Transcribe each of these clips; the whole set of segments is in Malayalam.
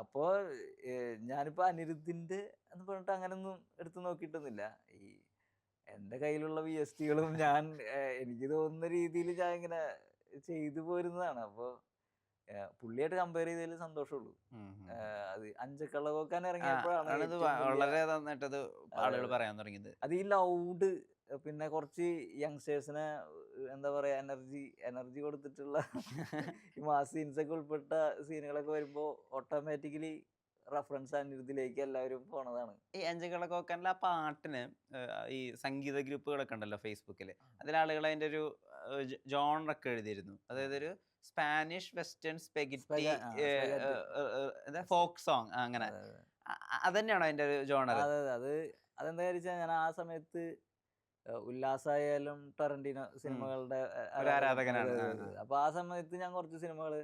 അപ്പോ ഞാനിപ്പോൾ ഞാനിപ്പോ അനിരുദ്ധിന്റെ എന്ന് പറഞ്ഞിട്ട് അങ്ങനൊന്നും എടുത്തു നോക്കിയിട്ടൊന്നുമില്ല. ഈ എന്റെ കയ്യിലുള്ള വി എസ് ടികളും ഞാൻ എനിക്ക് തോന്നുന്ന രീതിയിൽ ഞാൻ ഇങ്ങനെ ചെയ്തു പോരുന്നതാണ്. അപ്പോൾ പുള്ളിയായിട്ട് കമ്പയർ ചെയ്തതിൽ സന്തോഷമുള്ളൂ. അത് അഞ്ചക്കള്ള കോക്കാൻ ഇറങ്ങിയപ്പോഴാണ് വളരെ നന്നായിട്ടത് ആളുകൾ പറയാൻ തുടങ്ങിയത്. അത് ഈ ലൗഡ് പിന്നെ കുറച്ച് യങ്സ്റ്റേഴ്സിനെ എന്താ പറയാ എനർജി എനർജി കൊടുത്തിട്ടുള്ള മാസ് സീൻസ് ഒക്കെ ഉൾപ്പെട്ട സീനുകളൊക്കെ വരുമ്പോൾ ഓട്ടോമാറ്റിക്കലി റഫറൻസ് അനിരുദ്ധിലേക്ക് എല്ലാവരും പോണതാണ്. ഈ അഞ്ചുകള കോക്കനിലെ ആ പാട്ടിന് ഈ സംഗീത ഗ്രൂപ്പുകളൊക്കെ ഉണ്ടല്ലോ ഫേസ്ബുക്കിൽ അതിൽ ആളുകൾ അതിന്റെ ഒരു ജോണറൊക്കെ എഴുതിയിരുന്നു. അതായത് ഒരു Spanish western spaghetti. Folk song അങ്ങനെ. അതന്നെയാണോ അതിന്റെ ഒരു ജോണർ അതെ അതെ അത് അതെന്താ വെച്ചാൽ ഞാൻ ആ സമയത്ത് ഉല്ലാസായാലും ടൊറന്റീനോ സിനിമകളുടെ ആരാധകനാണ്. അപ്പൊ ആ സമയത്ത് ഞാൻ കുറച്ച് സിനിമകൾ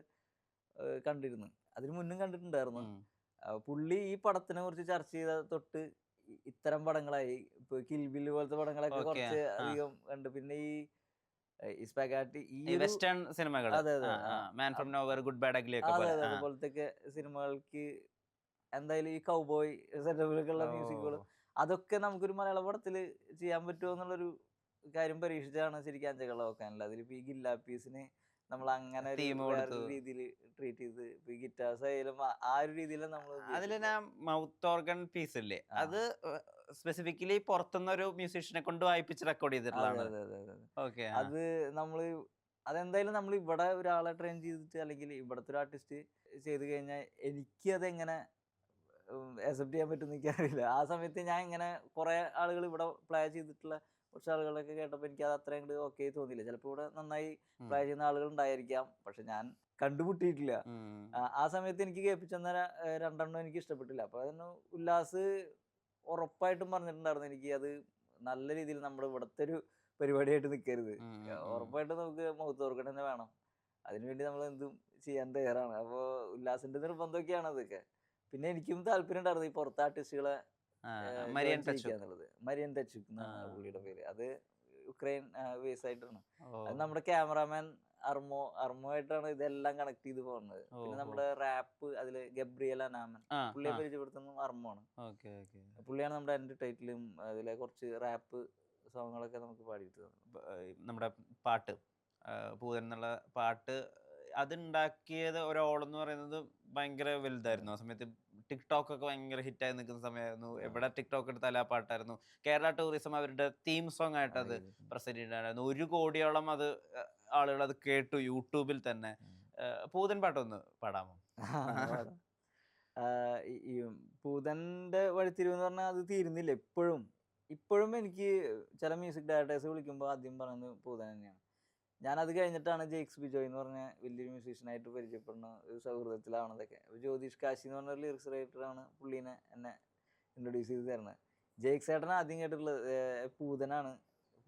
കണ്ടിരുന്നു. അതിന് മുന്നും കണ്ടിട്ടുണ്ടായിരുന്നു. പുള്ളി ഈ പടത്തിനെ കുറിച്ച് ചർച്ച ചെയ്ത തൊട്ട് ഇത്തരം പടങ്ങളായി. ഇപ്പൊ കിൽബിൽ പോലത്തെ പടങ്ങളൊക്കെ കുറച്ച് അധികം കണ്ട്. പിന്നെ ഈ ഈ വെസ്റ്റേൺ സിനിമകൾ അതെ, അതെ, ആ. Man from nowhere good bad ugly അതെ അതെ. അതുപോലത്തെ സിനിമകൾക്ക് എന്തായാലും ഈ കൗബോയ് സെറ്റപ്പിലൊക്കെയുള്ള ഉള്ള മ്യൂസിക്കുകളും അതൊക്കെ നമുക്കൊരു മലയാള പടത്തിൽ ചെയ്യാൻ പറ്റുമോ എന്നുള്ളൊരു കാര്യം പരീക്ഷിച്ചാണ് ശരിക്കും അഞ്ചകള വെക്കാനില്ല അതിലിപ്പോ ഈ ഗില്ലാപ്പീസിന് നമ്മൾ അങ്ങനെ രീതിയിൽ ട്രീറ്റ് ചെയ്ത് ഇപ്പൊ ഈ ഗിറ്റാസ് ആയാലും ആ- ഒരു രീതിയിൽ നമ്മൾ അതിൽ ഞാൻ മൗത്ത് ഓർഗൻ പീസ് ഇല്ലേ അത് സ്പെസിഫിക്കലി പുറത്തുനിന്ന് ഒരു മ്യൂസീഷ്യനെ കൊണ്ട് വായിപ്പിച്ച് റെക്കോർഡ് ചെയ്തിട്ടുള്ള ചെയ്തിട്ടുള്ളതാണ്. അത് നമ്മൾ അതെന്തായാലും നമ്മൾ ഇവിടെ ഒരാളെ ട്രെയിൻ ചെയ്തിട്ട് അല്ലെങ്കിൽ ഇവിടത്തെ ഒരു ആർട്ടിസ്റ്റ് ചെയ്ത് കഴിഞ്ഞാൽ എനിക്ക് അതെങ്ങനെ അക്സെപ്റ്റ് ചെയ്യാൻ പറ്റുമെന്ന് എനിക്കറിയില്ല. ആ സമയത്ത് ഞാൻ ഇങ്ങനെ കുറേ ആളുകൾ ഇവിടെ പ്ലേ ചെയ്തിട്ടുള്ള കുറച്ച് ആളുകളൊക്കെ കേട്ടപ്പോൾ എനിക്ക് അത് അത്രയും കൂടി ഓക്കെ തോന്നിയില്ല. ചിലപ്പോൾ ഇവിടെ നന്നായി പ്ലേ ചെയ്യുന്ന ആളുകൾ ഉണ്ടായിരിക്കാം. പക്ഷെ ഞാൻ കണ്ടുമുട്ടിയിട്ടില്ല. ആ- സമയത്ത് എനിക്ക് കേൾപ്പിച്ചെന്ന രണ്ടെണ്ണം എനിക്ക് ഇഷ്ടപ്പെട്ടില്ല. അപ്പോൾ അതിന് ഉല്ലാസ് ഉറപ്പായിട്ടും പറഞ്ഞിട്ടുണ്ടായിരുന്നു എനിക്ക് അത് നല്ല രീതിയിൽ നമ്മുടെ ഇവിടുത്തെ ഒരു പരിപാടിയായിട്ട് നിൽക്കരുത് ഉറപ്പായിട്ടും നമുക്ക് മുഖത്ത് ഓർക്കണം തന്നെ വേണം. അതിനുവേണ്ടി നമ്മൾ എന്തും ചെയ്യാൻ തയ്യാറാണ്. അപ്പോൾ ഉല്ലാസിന്റെ നിർബന്ധമൊക്കെയാണ് അതൊക്കെ. പിന്നെ എനിക്കും താല്പര്യം ഉണ്ടായിരുന്നു ഈ പുറത്തെ ആർട്ടിസ്റ്റുകളെ മരിയൻ ടച്ച് എന്നുള്ളത് മരിയൻ ടച്ച് എന്നാണ് ആ. പുള്ളിയുടെ പേര്. അത് യുക്രൈൻ ബേസ് ആയിട്ടാണ്. അത് നമ്മുടെ ക്യാമറാമാൻ അർമോ അർമോ ആയിട്ടാണ് ഇതെല്ലാം കണക്ട് ചെയ്ത് പോകുന്നത്. പിന്നെ നമ്മുടെ റാപ്പ് അതിൽ ഗബ്രിയൽ അനാമൻ. ആ പുള്ളിയെ പരിചയപ്പെടുത്തുന്നതും അർമോ ആണ്. പുള്ളിയാണ് നമ്മുടെ എന്റെ ടൈറ്റിലും അതിലെ കുറച്ച് റാപ്പ് സോങ്ങുകളൊക്കെ നമുക്ക് പാടിയിട്ട് നമ്മുടെ പാട്ട് പൂതൻ എന്നുള്ള പാട്ട് അതുണ്ടാക്കിയത് എന്ന് പറയുന്നത് ഭയങ്കര വലുതായിരുന്നു. ആ സമയത്ത് ടിക്ടോക്ക് ഒക്കെ ഭയങ്കര ഹിറ്റായി നിൽക്കുന്ന സമയമായിരുന്നു. എവിടെ ടിക്ടോക്ക് എടുത്താലും ആ പാട്ടായിരുന്നു. കേരള ടൂറിസം അവരുടെ തീം സോങ് ആയിട്ട് അത് പ്രസന്റ് ചെയ്തിട്ടുണ്ടായിരുന്നു ഒരു കോടിയോളം അത് ആളുകൾ അത് കേട്ടു യൂട്യൂബിൽ തന്നെ. പൂതൻ പാട്ടൊന്ന് പാടാമോ? ഈ- പൂതന്റെ വഴിത്തിരിവ് എന്ന് പറഞ്ഞാൽ അത് തീരുന്നില്ല. ഇപ്പോഴും ഇപ്പോഴും എനിക്ക് ചില മ്യൂസിക് ഡയറക്ടേഴ്സ് വിളിക്കുമ്പോൾ ആദ്യം പറയുന്നത് പൂതൻ തന്നെയാണ്. ഞാനത് കഴിഞ്ഞിട്ടാണ് ജെയ്ക്സ് ബിജോയ് എന്ന് പറഞ്ഞ വലിയൊരു മ്യൂസീഷ്യനായിട്ട് പരിചയപ്പെടുന്ന ഒരു സൗഹൃദത്തിലാവണതൊക്കെ. അപ്പോൾ ജ്യോതിഷ് കാശി എന്ന് പറഞ്ഞ ലിറിക്സ് റൈറ്ററാണ് പുള്ളീനെ എന്നെ ഇൻട്രൊഡ്യൂസ് ചെയ്ത് തരുന്നത്. ജെയ്ക്സ് ഏട്ടൻ ആദ്യം കേട്ടിട്ടുള്ളത് പൂതനാണ്.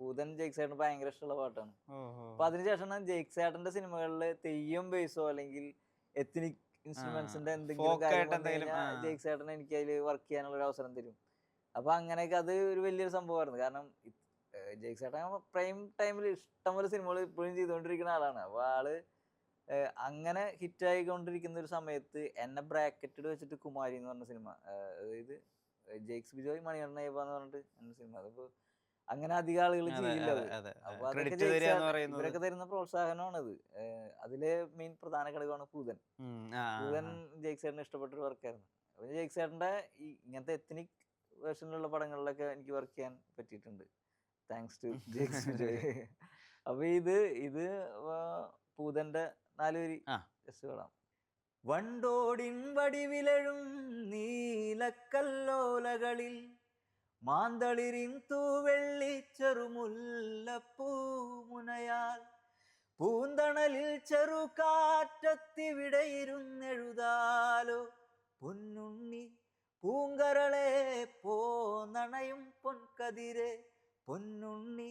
പൂതൻ ജെയ്ക്സ് ഏട്ടന് ഭയങ്കര ഇഷ്ടമുള്ള പാട്ടാണ്. അപ്പൊ അതിനുശേഷമാണ് ജെയ്ക്സ് ഏട്ടന്റെ സിനിമകളിൽ തെയ്യം ബേസോ അല്ലെങ്കിൽ എത്നിക് ഇൻസ്ട്രുമെന്റ്സിന്റെ എന്തെങ്കിലും. ജെയ്ക്സ് ഏട്ടൻ എനിക്ക് അതിൽ വർക്ക് ചെയ്യാനുള്ള ഒരു അവസരം തരും. അപ്പൊ അങ്ങനെയൊക്കെ അത് ഒരു വലിയൊരു സംഭവമായിരുന്നു. കാരണം ജെയ്ക്സ് ഏട്ടൻ പ്രൈം ടൈമിൽ ഇഷ്ടംപോലെ സിനിമകൾ ഇപ്പോഴും ചെയ്തുകൊണ്ടിരിക്കുന്ന ആളാണ്. അപ്പൊ ആൾ അങ്ങനെ ഹിറ്റ് ആയിക്കൊണ്ടിരിക്കുന്ന ഒരു സമയത്ത് എന്നെ ബ്രാക്കറ്റഡ് വെച്ചിട്ട് കുമാരി എന്ന് പറഞ്ഞ സിനിമ അതായത് ജെയ്ക്സ് ബിജോയ് മണികണ്ഠയ്യപ്പ എന്ന് പറഞ്ഞിട്ട് എന്ന സിനിമ അതിപ്പോ അങ്ങനെ അധികം ആളുകൾ ചെയ്യില്ല അത്. അപ്പൊ ഇവരൊക്കെ തരുന്ന പ്രോത്സാഹനമാണത്. അതിലെ മെയിൻ പ്രധാന ഘടകമാണ് പൂതൻ. പൂതൻ ആ. ജെയ്ക് സേട്ടന് ഇഷ്ടപ്പെട്ട ഒരു വർക്കായിരുന്നു അപ്പൊ ജെയ്ക് സേട്ടന്റെ ഈ ഇങ്ങനത്തെ എത്നിക് വേർഷനിലുള്ള പടങ്ങളിലൊക്കെ എനിക്ക് വർക്ക് ചെയ്യാൻ പറ്റിയിട്ടുണ്ട്. താങ്ക്സ് ടു ജെയ്ക്സ് വിജയ് അപ്പൊ ഇത് ഇത് പൂതന്റെ നാലുപരി. ജസ്റ്റ് വണ്ടോടിൻ വടിവിലഴും നീലക്കല്ലോലകളിൽ മാന്തളിരിൻ തൂവെള്ളി ചെറുമുല്ലപ്പൂമുനയാൽ പൂന്തണലിൽ ചെറുകാറ്റത്തിവിടെയിരുന്നെഴുതാലോ പൊന്നുണ്ണി പൂങ്കരളെ പോ നണയും പൊൻകതിരെ പൊന്നുണ്ണി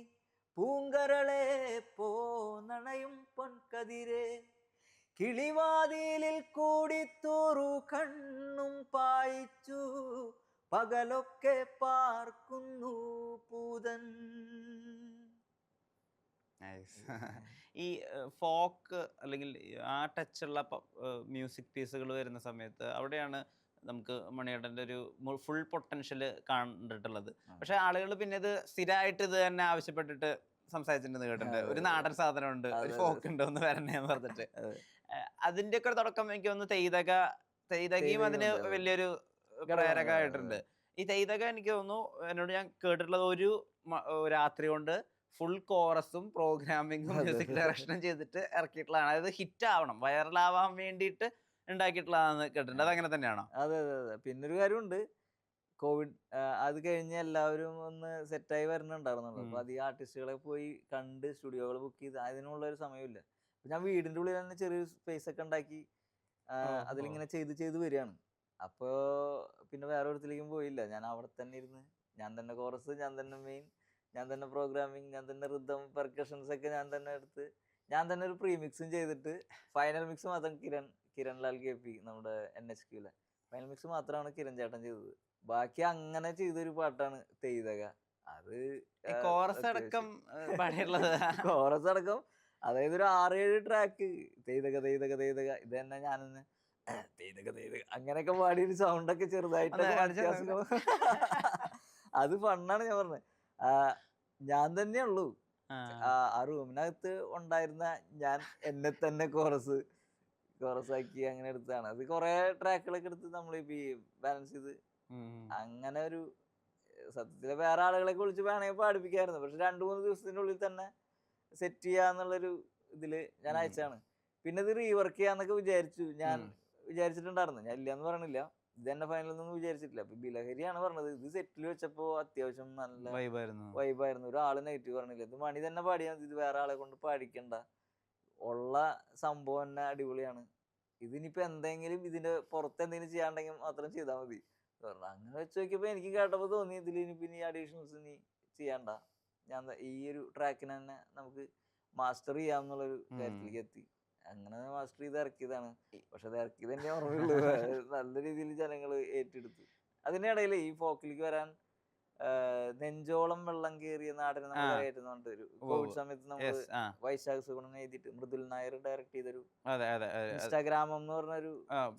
പൂങ്കരളെ പോന്നണയും പൊൻകതിരെ. കിളിവാതിലിൽ കൂടി തൂറു കണ്ണും പായിച്ചു. പകലൊക്കെ പാർക്കുന്നു പൂതൻ. ഈ ഫോക്ക് അല്ലെങ്കിൽ ആ ടച്ചുള്ള മ്യൂസിക് പീസുകൾ വരുന്ന സമയത്ത് അവിടെയാണ് നമുക്ക് മണിയേട്ടന്റെ ഒരു ഫുൾ പൊട്ടൻഷ്യൽ കണ്ടിട്ടുള്ളത്. പക്ഷെ ആളുകൾ പിന്നെ ഇത് സ്ഥിരമായിട്ട് ഇത് തന്നെ ആവശ്യപ്പെട്ടിട്ട് സംസാരിച്ചിട്ടുണ്ട് കേട്ടിട്ടുണ്ട്. ഒരു നാടൻ സാധനമുണ്ട് ഒരു. ഫോക്ക് ഉണ്ട് ഒന്ന് വരണേന്ന് പറഞ്ഞിട്ട്. അതിന്റെ അതിന്റെ ഒക്കെ തുടക്കം എനിക്ക് ഒന്ന് തെയ്തക തെയ്തകയും അതിന് വലിയൊരു പ്രേരകമായിട്ടുണ്ട്. ഈ തെയ്തക എനിക്ക് തോന്നുന്നു എന്നോട് ഞാൻ കേട്ടിട്ടുള്ളത് ഒരു രാത്രി കൊണ്ട് ഫുൾ കോറസും പ്രോഗ്രാമിങ്ങും മ്യൂസിക്. ഡയറക്ഷനും ചെയ്തിട്ട് ഇറക്കിയിട്ടുള്ളതാണ്. അതായത് ഹിറ്റ് ആവണം വൈറൽ ആവാൻ വേണ്ടിയിട്ട് ഉണ്ടാക്കിയിട്ടുള്ളതാണെന്ന് കേട്ടിട്ടുണ്ട്. അത് അങ്ങനെ തന്നെയാണോ? അതെ അതെ അതെ. പിന്നെ ഒരു കാര്യമുണ്ട്. കോവിഡ് അത് കഴിഞ്ഞ് എല്ലാവരും ഒന്ന് സെറ്റായി വരണുണ്ടായിരുന്നുള്ളൂ. അപ്പൊ. അധികം ആർട്ടിസ്റ്റുകളെ പോയി കണ്ട് സ്റ്റുഡിയോകൾ ബുക്ക് ചെയ്ത് അതിനുള്ള ഒരു സമയമില്ല. അപ്പൊ ഞാൻ വീടിന്റെ ഉള്ളിൽ തന്നെ ചെറിയൊരു സ്പേസ് ഒക്കെ ഉണ്ടാക്കി. അതിലിങ്ങനെ ചെയ്ത് ചെയ്ത് വരികയാണ്. അപ്പോ പിന്നെ വേറെ ഒരിടത്തിലേക്കും പോയില്ല. ഞാൻ അവിടെ തന്നെ ഇരുന്ന് ഞാൻ തന്നെ കോറസ് ഞാൻ തന്നെ മെയിൻ ഞാൻ തന്നെ പ്രോഗ്രാമിങ് ഞാൻ തന്നെ റിതം പെർക്കഷൻസ് ഒക്കെ ഞാൻ തന്നെ എടുത്ത് ഞാൻ തന്നെ ഒരു പ്രീമിക്സും ചെയ്തിട്ട് ഫൈനൽ മിക്സ് മാത്രം കിരൺ കിരൺ ലാൽ കെ പി നമ്മുടെ എൻ എച്ച് ക്യൂലെ. ഫൈനൽ മിക്സ് മാത്രമാണ് കിരൺ ചേട്ടൻ ചെയ്തത്. ബാക്കി അങ്ങനെ ചെയ്തൊരു പാട്ടാണ് തെയ്തക അത് കോറസ് അടക്കം കോറസ് അടക്കം. അതായത് ഒരു ആറേഴ് ട്രാക്ക് തെയ്തക തെയ്തക തെയ്തക ഇത് തന്നെ ഞാനൊന്ന് തെയ്തക തെയ്തക അങ്ങനെയൊക്കെ പാടി ഒരു സൗണ്ട് ഒക്കെ ചെറുതായിട്ടൊക്കെ ഒന്ന് കാണിച്ച് അത് ഫണ്ണാണ് ഞാൻ പറഞ്ഞത്. ഞാൻ തന്നെ ഉള്ളൂ ആ. ആ ആ റൂമിനകത്ത് ഉണ്ടായിരുന്ന ഞാൻ എന്നെ തന്നെ കോറസ്. കോറസ് ആക്കി അങ്ങനെ എടുത്തതാണ്. അത് കുറെ ട്രാക്കുകളൊക്കെ എടുത്ത് നമ്മൾ ഈ ബാലൻസ് ചെയ്ത് അങ്ങനെ ഒരു സത്യത്തിൽ വേറെ ആളുകളെ വിളിച്ച് വേണമെങ്കിൽ പാടിപ്പിക്കായിരുന്നു. പക്ഷെ രണ്ടു മൂന്ന് ദിവസത്തിന്റെ ഉള്ളിൽ തന്നെ സെറ്റ് ചെയ്യാന്നുള്ളൊരു ഇതിൽ ഞാൻ. അയച്ചാണ് പിന്നെ ഇത് റീവർക്ക് ചെയ്യാന്നൊക്കെ വിചാരിച്ചു. ഞാൻ. വിചാരിച്ചിട്ടുണ്ടായിരുന്നു. ഞാൻ ഇല്ലാന്ന് പറഞ്ഞില്ല ഇത് തന്നെ ഫൈനലൊന്നും വിചാരിച്ചിട്ടില്ല. അപ്പൊ ബിലഹരിയാണ് പറഞ്ഞത്. ഇത് സെറ്റിൽ വെച്ചപ്പോ അത്യാവശ്യം നല്ല ആയിരുന്നു. വൈബായിരുന്നു ഒരാൾ നെഗറ്റീവ് പറഞ്ഞില്ല. ഇത് മണി തന്നെ പാടിയാൽ ഇത് വേറെ ആളെ കൊണ്ട് പാടിക്കണ്ട. ഉള്ള സംഭവം തന്നെ അടിപൊളിയാണ്. ഇതിനിപ്പോ എന്തെങ്കിലും ഇതിന്റെ പുറത്ത് എന്തെങ്കിലും ചെയ്യാണ്ടെങ്കിൽ മാത്രം ചെയ്താൽ മതി. അങ്ങനെ വെച്ച് നോക്കിയപ്പോ എനിക്ക് കേട്ടപ്പോ തോന്നി ഇതിൽ ഇനി പിന്നെ അഡീഷണൽസ് ഇനി ചെയ്യണ്ട. ഞാൻ ഈ ഒരു ട്രാക്കിന് തന്നെ നമുക്ക് മാസ്റ്റർ ചെയ്യാമെന്നുള്ളൊരു. കാര്യത്തിലേക്ക് എത്തി. അങ്ങനെ മാസ്റ്റർ ചെയ്ത് ഇറക്കിയതാണ്. പക്ഷെ അത് ഇറക്കിയത് തന്നെ ഓർമ്മയുള്ളൂ നല്ല രീതിയിൽ ജനങ്ങൾ ഏറ്റെടുത്തു. അതിനിടയിൽ ഈ ഫോക്കിലേക്ക് വരാൻ നെഞ്ചോളം വെള്ളം കയറിയ നാടിനെ നമ്മൾ ആ. കരയറ്റുന്നുണ്ട് ഒരു കോവിഡ് സമയത്ത് നമ്മൾ വൈശാഖ സുഗുണൻ എഴുതിയിട്ട് മൃദുൽ നായർ ഡയറക്ട് ചെയ്തൊരു. ഇൻസ്റ്റാഗ്രാമം എന്ന് പറഞ്ഞൊരു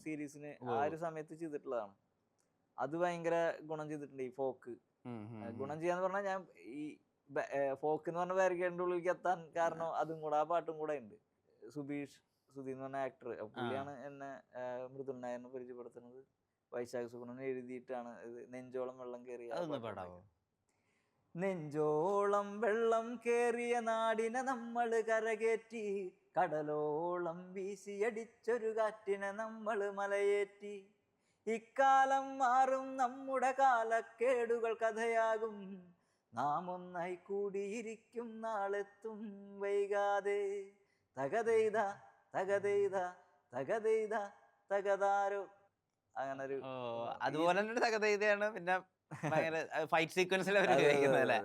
സീരീസിന് ആ ഒരു സമയത്ത് ചെയ്തിട്ടുള്ളതാണ്. അത് ഭയങ്കര ഗുണം ചെയ്തിട്ടുണ്ട് ഈ ഫോക്ക്. ഗുണം ചെയ്യാന്ന് പറഞ്ഞാൽ ഞാൻ ഈ ഫോക്ക് എന്ന് പറഞ്ഞ ബാരിക്കേഡിന്റെ ഉള്ളിലേക്ക് എത്താൻ കാരണം അതും കൂടെ ആ പാട്ടും കൂടെ ഉണ്ട്. സുബീഷ് സുധി എന്ന് പറഞ്ഞ ആക്ടർ പുള്ളിയാണ് എന്നെ മൃദുൽ നായറിനെ പരിചയപ്പെടുത്തുന്നത്. വൈശാഖ സുഗുണൻ എഴുതിയിട്ടാണ് ഇത് നെഞ്ചോളം വെള്ളം കയറിയ അതൊന്ന് പാടാവോ? നെഞ്ചോളം വെള്ളം കേറിയ നാടിനെ നമ്മൾ കരകേറ്റി കടലോളം വീശിയടിച്ചൊരു കാറ്റിനെ നമ്മൾ മലയേറ്റി. ഇക്കാലം മാറും നമ്മുടെ കാലക്കേടുകൾ കഥയാകും. നാം ഒന്നായി കൂടിയിരിക്കും നാളെത്തും വൈകാതെ. തകതെയ്ത തകതെയ്ത തകതെയ്ത തകതാരോ അങ്ങനെ ഒരു അതുപോലെ തന്നെ ഒരു തകതയാണ് പിന്നെ ഭയങ്കര ഫൈറ്റ് സീക്വൻസിൽ അവർ ഉപയോഗിക്കുന്നത് അല്ലേ.